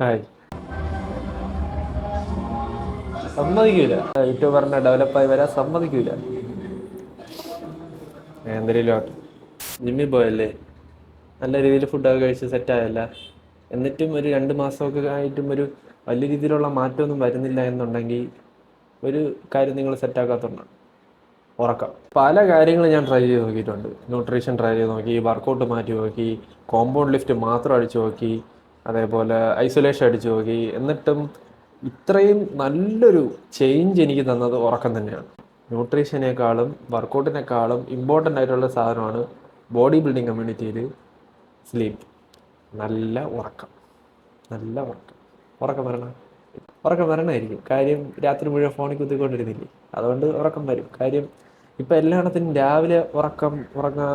Hi. സമ്മതിക്കൂല. യൂട്യൂബറിനെ ഡെവലപ്പായി വരാൻ സമ്മതിക്കൂല. എന്തെങ്കിലും ജിമ്മിൽ പോയല്ലേ? നല്ല രീതിയിൽ ഫുഡൊക്കെ കഴിച്ച് സെറ്റായല്ല എന്നിട്ടും ഒരു രണ്ട് മാസമൊക്കെ ആയിട്ടും ഒരു വലിയ രീതിയിലുള്ള മാറ്റമൊന്നും വരുന്നില്ല എന്നുണ്ടെങ്കിൽ ഒരു കാര്യം നിങ്ങൾ സെറ്റാക്കാത്തതുകൊണ്ടാണ് ഉറക്കം. പല കാര്യങ്ങളും ഞാൻ ട്രൈ ചെയ്ത് നോക്കിയിട്ടുണ്ട്. ന്യൂട്രീഷൻ ട്രൈ ചെയ്ത് നോക്കി വർക്കൗട്ട് മാറ്റി നോക്കി കോമ്പൗണ്ട് ലിഫ്റ്റ് മാത്രം അടിച്ചു നോക്കി അതേപോലെ ഐസൊലേഷൻ അടിച്ചു നോക്കി. എന്നിട്ടും ഇത്രയും നല്ലൊരു ചേഞ്ച് എനിക്ക് തന്നത് ഉറക്കം തന്നെയാണ്. ന്യൂട്രീഷനേക്കാളും വർക്കൗട്ടിനേക്കാളും ഇമ്പോർട്ടന്റ് ആയിട്ടുള്ള സാധനമാണ് ബോഡി ബിൽഡിംഗ് കമ്മ്യൂണിറ്റിയിൽ സ്ലീപ്പ്. നല്ല ഉറക്കം. നല്ല ഉറക്കം. ഉറക്കം വരണം. ഉറക്കം വരണമായിരിക്കും. കാര്യം രാത്രി മുഴുവൻ ഫോണിൽ കുത്തിക്കൊണ്ടിരുന്നില്ലേ? അതുകൊണ്ട് ഉറക്കം വരും. കാര്യം ഇപ്പം എല്ലായിടത്തും രാവിലെ ഉറക്കം ഉറങ്ങാ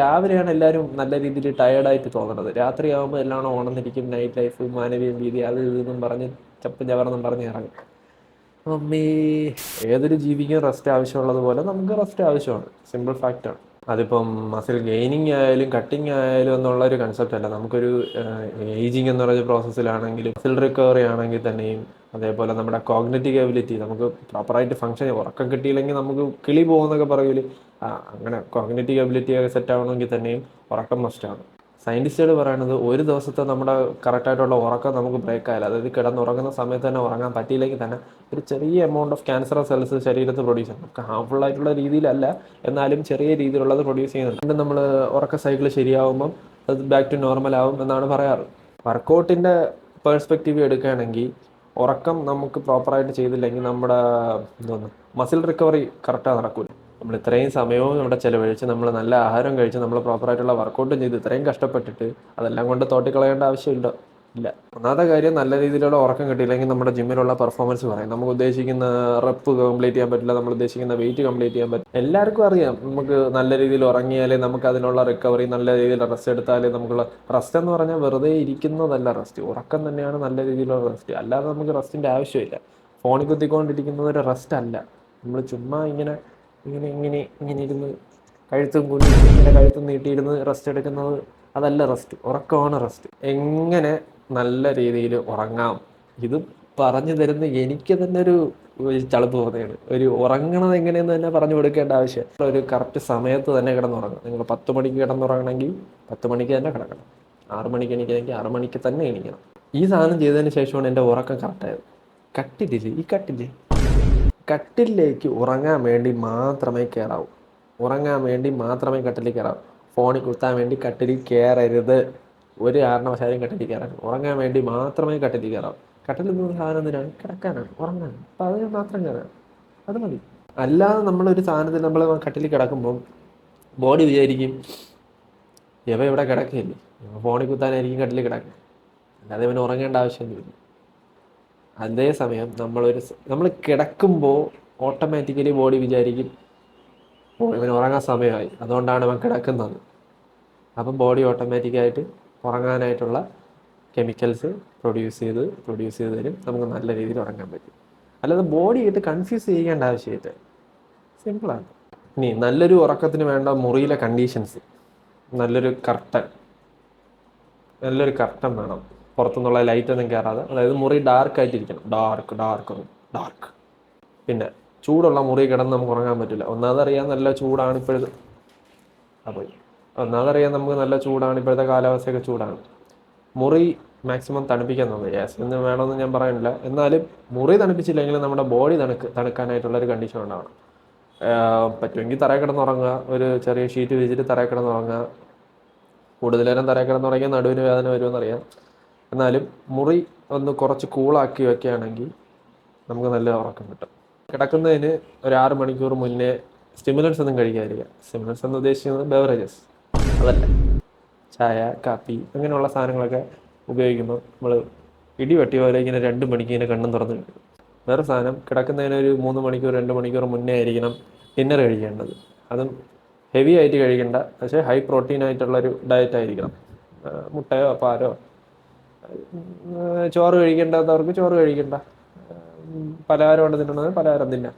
രാവിലെയാണ് എല്ലാവരും നല്ല രീതിയിൽ ടയേർഡായിട്ട് തോന്നുന്നത് രാത്രിയാകുമ്പോൾ എല്ലാവരും ഉണർന്നിരിക്കും നൈറ്റ് ലൈഫ് മാനവീയ രീതി അത് ഇതെന്നും പറഞ്ഞ് ചപ്പ് ചവറെന്നും പറഞ്ഞ് ഇറങ്ങും. അമ്മേ ഏതൊരു ജീവിക്കും റെസ്റ്റ് ആവശ്യമുള്ളത് പോലെ നമുക്ക് റെസ്റ്റ് ആവശ്യമാണ്. സിമ്പിൾ ഫാക്റ്റാണ് അതിപ്പം മസിൽ ഗെയിനിങ് ആയാലും കട്ടിങ് ആയാലും എന്നുള്ള ഒരു കൺസെപ്റ്റ് അല്ല. നമുക്കൊരു ഏജിങ് എന്ന് പറയുന്ന പ്രോസസ്സിലാണെങ്കിലും മസിൽ റിക്കവറി ആണെങ്കിൽ തന്നെയും അതേപോലെ നമ്മുടെ കോഗ്നറ്റീവ് എബിലിറ്റി നമുക്ക് പ്രോപ്പറായിട്ട് ഫങ്ഷൻ ഉറക്കം കിട്ടിയില്ലെങ്കിൽ നമുക്ക് കിളി പോകുന്നൊക്കെ പറയൂലേ. അങ്ങനെ കോഗ്നറ്റീവ് എബിലിറ്റി ഒക്കെ സെറ്റ് ആവണമെങ്കിൽ തന്നെയും ഉറക്കം മസ്റ്റാണ് സയന്റിസ്റ്റുകൾ പറയുന്നത് ഒരു ദിവസത്തെ നമ്മുടെ കറക്റ്റായിട്ടുള്ള ഉറക്കം നമുക്ക് ബ്രേക്ക് ആയാലും അതായത് കിടന്നുറങ്ങുന്ന സമയത്ത് തന്നെ ഉറങ്ങാൻ പറ്റിയില്ലെങ്കിൽ തന്നെ ഒരു ചെറിയ എമൗണ്ട് ഓഫ് ക്യാൻസർ സെൽസ് ശരീരത്തിൽ പ്രൊഡ്യൂസ് ചെയ്യും നമുക്ക് ഹാർംഫുൾ ആയിട്ടുള്ള രീതിയിലല്ല എന്നാലും ചെറിയ രീതിയിലുള്ളത് പ്രൊഡ്യൂസ് ചെയ്യുന്നുണ്ട്. പിന്നെ നമ്മൾ ഉറക്ക സൈക്കിൾ ശരിയാവുമ്പം അത് ബാക്ക് ടു നോർമൽ ആവും എന്നാണ് പറയാറ്. വർക്കൗട്ടിന്റെ പേഴ്സ്പെക്റ്റീവ് എടുക്കുകയാണെങ്കിൽ ഉറക്കം നമുക്ക് പ്രോപ്പറായിട്ട് ചെയ്തില്ലെങ്കിൽ നമ്മുടെ എന്തോന്ന് മസിൽ റിക്കവറി കറക്റ്റായി നടക്കില്ല നമ്മൾ ഇത്രയും സമയവും നമ്മുടെ ചിലവഴിച്ച് നമ്മൾ നല്ല ആഹാരം കഴിച്ച് നമ്മൾ പ്രോപ്പറായിട്ടുള്ള വർക്കൗട്ടും ചെയ്ത് ഇത്രയും കഷ്ടപ്പെട്ടിട്ട് അതെല്ലാം കൊണ്ട് തോട്ടിക്കളയേണ്ട ആവശ്യമില്ല. ഇല്ല. ഒന്നാമത്തെ കാര്യം നല്ല രീതിയിലുള്ള ഉറക്കം കിട്ടിയില്ലെങ്കിൽ നമ്മുടെ ജിമ്മിലുള്ള പെർഫോമൻസ് പറയും നമുക്ക് ഉദ്ദേശിക്കുന്ന റെപ്പ് കംപ്ലീറ്റ് ചെയ്യാൻ പറ്റില്ല നമ്മൾ ഉദ്ദേശിക്കുന്ന വെയിറ്റ് കംപ്ലീറ്റ് ചെയ്യാൻ പറ്റില്ല. എല്ലാവർക്കും അറിയാം. നമുക്ക് നല്ല രീതിയിൽ ഉറങ്ങിയാലേ നമുക്ക് അതിനുള്ള റിക്കവറി നല്ല രീതിയിൽ റെസ്റ്റ് എടുത്താലേ നമുക്കുള്ള റെസ്റ്റ് എന്ന് പറഞ്ഞാൽ വെറുതെ ഇരിക്കുന്നതല്ല റെസ്റ്റ് ഉറക്കം തന്നെയാണ് നല്ല രീതിയിലുള്ള റെസ്റ്റ് അല്ലാതെ നമുക്ക് റെസ്റ്റിന്റെ ആവശ്യമില്ല. ഫോണിൽ കുത്തിക്കൊണ്ടിരിക്കുന്നത് ഒരു റെസ്റ്റ് അല്ല. നമ്മൾ ചുമ്മാ ഇങ്ങനെ ഇങ്ങനെ ഇങ്ങനെ ഇങ്ങനെ ഇരുന്ന് കഴുത്തും കൂടി ഇങ്ങനെ കഴുത്തും നീട്ടിയിരുന്ന് റെസ്റ്റ് എടുക്കുന്നത് അതല്ല റെസ്റ്റ് ഉറക്കമാണ് റെസ്റ്റ് എങ്ങനെ നല്ല രീതിയിൽ ഉറങ്ങാം? ഇത് പറഞ്ഞു തരുന്ന എനിക്ക് തന്നെ ഒരു ഒരു ചളുപ്പ് തോന്നിയാണ് ഒരു ഉറങ്ങണത് എങ്ങനെയെന്ന് തന്നെ പറഞ്ഞു കൊടുക്കേണ്ട ആവശ്യം. ഒരു കറക്റ്റ് സമയത്ത് തന്നെ കിടന്നുറങ്ങണം നിങ്ങൾ പത്ത് മണിക്ക് കിടന്നുറങ്ങണമെങ്കിൽ പത്ത് മണിക്ക് തന്നെ കിടക്കണം. ആറ് മണിക്ക് എണീക്കണമെങ്കിൽ ആറ് മണിക്ക് തന്നെ എണീക്കണം. ഈ സാധനം ചെയ്തതിന് ശേഷമാണ് എന്റെ ഉറക്കം കറക്റ്റായത് കട്ടില്ലേ ഈ കട്ടില്ലേ? കട്ടിലേക്ക് ഉറങ്ങാൻ വേണ്ടി മാത്രമേ കയറാവൂ ഉറങ്ങാൻ വേണ്ടി മാത്രമേ കട്ടിലേക്ക് കയറാവൂ ഫോണിൽ കുത്താൻ വേണ്ടി കട്ടിലിൽ കയറരുത് ഒരു കാരണവശാലും കട്ടിലിൽ കയറാൻ ഉറങ്ങാൻ വേണ്ടി മാത്രമേ കട്ടിലിൽ കയറാവൂ കട്ടിലിൽ നിന്ന് സാധനം എന്തിനാണ് കിടക്കാനാണ്. ഉറങ്ങാനാണ്. അപ്പം അതിന് മാത്രം കയറാം അത് മതി. അല്ലാതെ നമ്മളൊരു സാധനത്തിൽ നമ്മൾ കട്ടിലിൽ കിടക്കുമ്പോൾ ബോഡി വിചാരിക്കും ഇവ ഇവിടെ കിടക്കില്ലേ ഫോണിൽ കുത്താനായിരിക്കും കട്ടിലിൽ കിടക്കുക അല്ലാതെ ഇവന് ഉറങ്ങേണ്ട ആവശ്യമൊന്നുമില്ല. അതേസമയം നമ്മളൊരു നമ്മൾ കിടക്കുമ്പോൾ ഓട്ടോമാറ്റിക്കലി ബോഡി വിചാരിക്കും ഓ ഇവന് ഉറങ്ങാൻ സമയമായി. അതുകൊണ്ടാണ് ഇവൻ കിടക്കുന്നത്. അപ്പം ബോഡി ഓട്ടോമാറ്റിക്കായിട്ട് ഉറങ്ങാനായിട്ടുള്ള കെമിക്കൽസ് പ്രൊഡ്യൂസ് ചെയ്ത് പ്രൊഡ്യൂസ് ചെയ്ത് തരും. നമുക്ക് നല്ല രീതിയിൽ ഉറങ്ങാൻ പറ്റും. അല്ലാതെ ബോഡി ആയിട്ട് കൺഫ്യൂസ് ചെയ്യേണ്ട ആവശ്യമില്ല. സിമ്പിളാണ്. ഇനി നല്ലൊരു ഉറക്കത്തിന് വേണ്ട മുറിയിലെ കണ്ടീഷൻസ്. നല്ലൊരു കർട്ടൻ. നല്ലൊരു കർട്ടൻ വേണം. പുറത്തുനിന്നുള്ള ലൈറ്റ് ഒന്നും കയറാതെ അതായത് മുറി ഡാർക്ക് ആയിട്ടിരിക്കണം. ഡാർക്ക് ഡാർക്ക് ഡാർക്ക് പിന്നെ ചൂടുള്ള മുറി കിടന്ന് നമുക്ക് ഉറങ്ങാൻ പറ്റില്ല. ഒന്നാമതറിയാൻ നല്ല ചൂടാണ് ഇപ്പോഴത്തെ അപ്പോൾ ഒന്നാമതറിയാൻ നമുക്ക് നല്ല ചൂടാണ് ഇപ്പോഴത്തെ കാലാവസ്ഥയൊക്കെ ചൂടാണ്. മുറി മാക്സിമം തണുപ്പിക്കാൻ നോക്കുക ഗ്യാസ് എന്ന് വേണമെന്ന് ഞാൻ പറയുന്നില്ല. എന്നാലും മുറി തണുപ്പിച്ചില്ലെങ്കിലും നമ്മുടെ ബോഡി തണുക്ക് തണുക്കാനായിട്ടുള്ളൊരു കണ്ടീഷൻ ഉണ്ടാവണം. പറ്റുമെങ്കിൽ തറയിൽ കിടന്നുറങ്ങുക ഒരു ചെറിയ ഷീറ്റ് വിരിച്ചിട്ട് തറയിൽ കിടന്നുറങ്ങുക കൂടുതൽ നേരം തറയിൽ കിടന്നുറങ്ങിയാൽ നടുവിന് വേദന വരുമെന്നറിയാം. എന്നാലും മുറി ഒന്ന് കുറച്ച് കൂളാക്കി വെക്കുകയാണെങ്കിൽ നമുക്ക് നല്ല ഉറക്കം കിട്ടും. കിടക്കുന്നതിന് ഒരു ആറ് മണിക്കൂർ മുന്നേ സ്റ്റിമുലൻസ് ഒന്നും കഴിക്കാതിരിക്കുക. സ്റ്റിമുലൻസ് എന്ന് ഉദ്ദേശിക്കുന്നത് ബെവറേജസ് അതല്ല. ചായ കാപ്പി അങ്ങനെയുള്ള സാധനങ്ങളൊക്കെ ഉപയോഗിക്കുമ്പോൾ നമ്മൾ ഇടി വെട്ടി പോലെ ഇങ്ങനെ രണ്ട് മണിക്ക് ഇങ്ങനെ കണ്ണും തുറന്ന് കിട്ടും വേറെ സാധനം കിടക്കുന്നതിന് ഒരു മൂന്ന് മണിക്കൂർ രണ്ട് മണിക്കൂർ മുന്നേ ആയിരിക്കണം ഡിന്നർ കഴിക്കേണ്ടത്. അതും ഹെവി ആയിട്ട് കഴിക്കേണ്ട. പക്ഷേ ഹൈ പ്രോട്ടീൻ ആയിട്ടുള്ളൊരു ഡയറ്റ് ആയിരിക്കണം. മുട്ടയോ പാലോ ചോറ് കഴിക്കേണ്ടാത്തവർക്ക് ചോറ് കഴിക്കണ്ട. പലഹാരം ഉണ്ട് തിന്നണത് പലഹാരം തിന്നാം.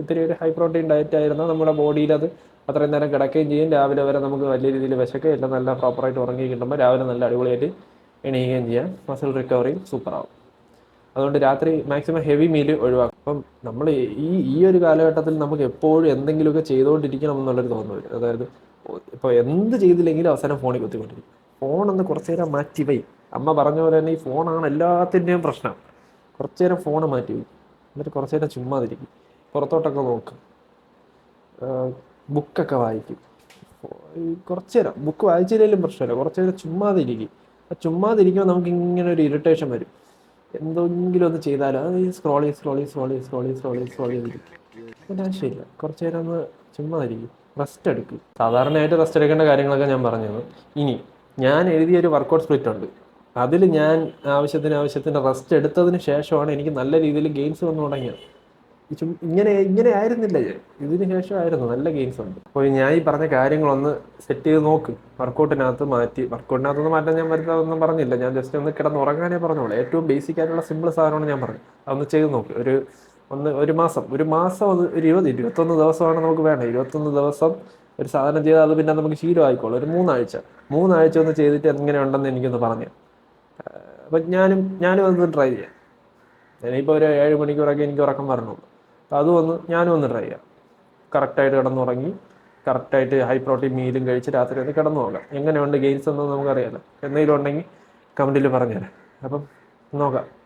ഇത്തിരി ഒരു ഹൈ പ്രോട്ടീൻ ഡയറ്റ് ആയിരുന്നു നമ്മുടെ ബോഡിയിൽ അത് അത്രയും നേരം കിടക്കുകയും ചെയ്യും. രാവിലെ വരെ നമുക്ക് വലിയ രീതിയിൽ വിശക്കുകയില്ല നല്ല പ്രോപ്പറായിട്ട് ഉറങ്ങി കിട്ടുമ്പോൾ രാവിലെ നല്ല അടിപൊളിയായിട്ട് എണീക്കുകയും ചെയ്യാം. മസിൽ റിക്കവറി സൂപ്പറാവും അതുകൊണ്ട് രാത്രി മാക്സിമം ഹെവി മീൽ ഒഴിവാക്കും. അപ്പം നമ്മൾ ഈ ഈ ഒരു കാലഘട്ടത്തിൽ നമുക്ക് എപ്പോഴും എന്തെങ്കിലുമൊക്കെ ചെയ്തുകൊണ്ടിരിക്കണം എന്നുള്ളൊരു തോന്നൽ അതായത് ഇപ്പോൾ എന്ത് ചെയ്തില്ലെങ്കിലും അവസാനം ഫോണിൽ കുത്തിക്കൊണ്ടിരിക്കും. ഫോണൊന്ന് കുറച്ച് നേരം മാറ്റി വൈ അമ്മ പറഞ്ഞ പോലെ തന്നെ ഈ ഫോണാണ് എല്ലാത്തിന്റെയും പ്രശ്നം. കുറച്ചു നേരം ഫോൺ മാറ്റി വയ്ക്കും. എന്നിട്ട് കുറച്ചു നേരം ചുമ്മാതിരിക്കും പുറത്തോട്ടൊക്കെ നോക്കും. ബുക്കൊക്കെ വായിക്കും. കുറച്ചു നേരം ബുക്ക് വായിച്ചില്ലെങ്കിലും പ്രശ്നമില്ല. കുറച്ചു നേരം ചുമ്മാതിരിക്കും ആ ചുമ്മാതിരിക്കുമ്പോൾ നമുക്ക് ഇങ്ങനെ ഒരു ഇറിറ്റേഷൻ വരും. എന്തെങ്കിലും ഒന്ന് ചെയ്താലോ? അത് ഈ സ്ക്രോൾ ചെയ്ത് സ്ക്രോൾ ചെയ്ത് സ്ക്രോൾ ചെയ്ത് സ്ക്രോൾ ചെയ്ത് സ്ക്രോൾ ചെയ്ത് സ്ക്രോൾ ചെയ്തിരിക്കും. അതിന്റെ ആവശ്യമില്ല കുറച്ചു നേരം ഒന്ന് ചുമ്മാതിരിക്കും റെസ്റ്റ് എടുക്കും. സാധാരണയായിട്ട് റെസ്റ്റ് എടുക്കേണ്ട കാര്യങ്ങളൊക്കെ ഞാൻ പറഞ്ഞത് ഇനി ഞാൻ എഴുതിയൊരു വർക്കൗട്ട് സ്പ്ലിറ്റ് ഉണ്ട്. അതിൽ ഞാൻ ആവശ്യത്തിന് ആവശ്യത്തിന് റെസ്റ്റ് എടുത്തതിന് ശേഷമാണ് എനിക്ക് നല്ല രീതിയിൽ ഗെയിംസ് വന്നു തുടങ്ങിയത്. ഇങ്ങനെ ഇങ്ങനെ ആയിരുന്നില്ല ഞാൻ. ഇതിന് ശേഷമായിരുന്നു നല്ല ഗെയിംസ് ഉണ്ട് അപ്പോൾ ഞാൻ ഈ പറഞ്ഞ കാര്യങ്ങളൊന്ന് സെറ്റ് ചെയ്ത് നോക്ക്. വർക്കൗട്ടിനകത്ത് മാറ്റി. വർക്കൗട്ടിനകത്തൊന്നും മാറ്റാൻ ഞാൻ വരുന്നതൊന്നും പറഞ്ഞില്ല. ഞാൻ ജസ്റ്റ് ഒന്ന് കിടന്ന് ഉറങ്ങാനേ പറഞ്ഞോളൂ. ഏറ്റവും ബേസിക് ആയിട്ടുള്ള സിമ്പിൾ സാധനമാണ് ഞാൻ പറഞ്ഞത്. അതൊന്ന് ചെയ്ത് നോക്ക്. ഒരു ഒന്ന് ഒരു മാസം. ഒരു മാസം അത് ഒരു ഇരുപത് ഇരുപത്തൊന്ന് ദിവസമാണ് നമുക്ക് വേണ്ടത്. ഇരുപത്തൊന്ന് ദിവസം ഒരു സാധനം ചെയ്താൽ അത് പിന്നെ നമുക്ക് ശീലമായിക്കോളും. ഒരു മൂന്നാഴ്ച. മൂന്നാഴ്ച ഒന്ന് ചെയ്തിട്ട് എങ്ങനെ ഉണ്ടെന്ന് എനിക്കൊന്ന് പറഞ്ഞു അപ്പം ഞാനും ഞാനും അതൊന്ന് ട്രൈ ചെയ്യാം. ഞാനിപ്പോൾ ഒരു ഏഴ് മണിക്കൂറൊക്കെ എനിക്ക് ഉറക്കം വരണുള്ളൂ. അപ്പോൾ അതും ഒന്ന് ഞാനും ഒന്ന് ട്രൈ ചെയ്യാം. കറക്റ്റായിട്ട് കിടന്നുറങ്ങി കറക്റ്റായിട്ട് ഹൈ പ്രോട്ടീൻ മീലും കഴിച്ച് രാത്രി ഒന്ന് കിടന്നു നോക്കാം എങ്ങനെയുണ്ട് ഗെയിംസ് എന്നൊന്നും നമുക്കറിയാലോ എന്തെങ്കിലും ഉണ്ടെങ്കിൽ കമന്റിൽ പറഞ്ഞുതരാം. അപ്പം നോക്കാം.